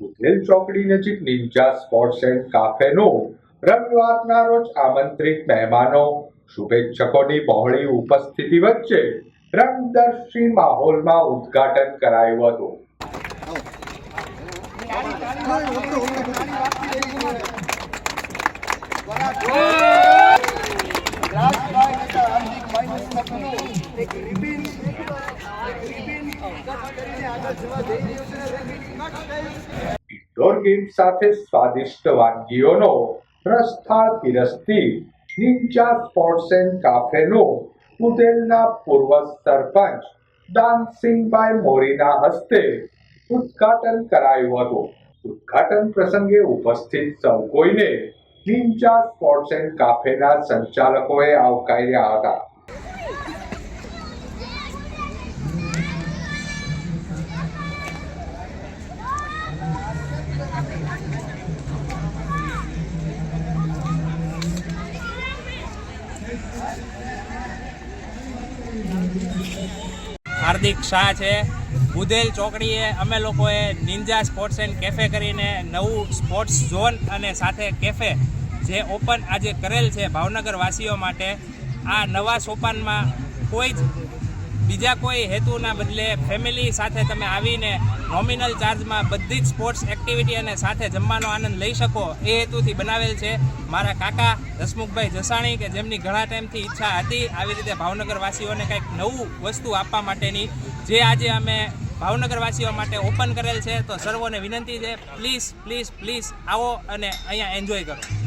ઉધેલ ચોકડી નજીક નિંજા sports and કાફેનો રવિવારના રોજ આમંત્રિત મહેમાનો. શુભેચ્છકોની બહોળી ઉપસ્થિતિ વચ્ચે રંગદર્શી માહોલમાં ઉદ્ઘાટન કરાયું હતું. એક રિબિન એક રિબિન કટ કરીને આગળ જવા જઈ રહ્યો છે. રેબિન ઇન્ડોર ગેમ સાથે સ્વાદિષ્ટ વાનગીઓનો પ્રસ્થાળ પીરસતી નિંજા સ્પોર્ટ્સ એન્ડ કાફેનો ઉદેલના પૂર્વ સરપંચ દાનસિંહભાઈ મોરીના હસ્તે ઉદ્ઘાટન કરાયું હતું. ઉદ્ઘાટન પ્રસંગે ઉપસ્થિત સૌ કોઈને નિંજા સ્પોર્ટ્સ એન્ડ કાફેના સંચાલકોએ આવકાર્યા હતા. હાર્દિક શાહ છે. બુધેલ ચોકડીએ અમે લોકોએ નિંજા સ્પોર્ટ્સ એન્ડ કેફે કરીને નવું સ્પોર્ટ્સ ઝોન અને સાથે કેફે જે ઓપન આજે કરેલ છે ભાવનગર વાસીઓ માટે, આ નવા સોપાનમાં કોઈ જ બીજા કોઈ હેતુના બદલે ફેમિલી સાથે તમે આવીને નોમિનલ ચાર્જમાં બધી જ સ્પોર્ટ્સ એક્ટિવિટી અને સાથે જમવાનો આનંદ લઈ શકો એ હેતુથી બનાવેલ છે. મારા કાકા દસમુખભાઈ જસાણી કે જેમની ઘણા ટાઈમથી ઈચ્છા હતી આવી રીતે ભાવનગરવાસીઓને કંઈક નવું વસ્તુ આપવા માટેની, જે આજે અમે ભાવનગરવાસીઓ માટે ઓપન કરેલ છે, તો સર્વોને વિનંતી છે પ્લીઝ પ્લીઝ પ્લીઝ આવો અને અહીંયા એન્જોય કરો.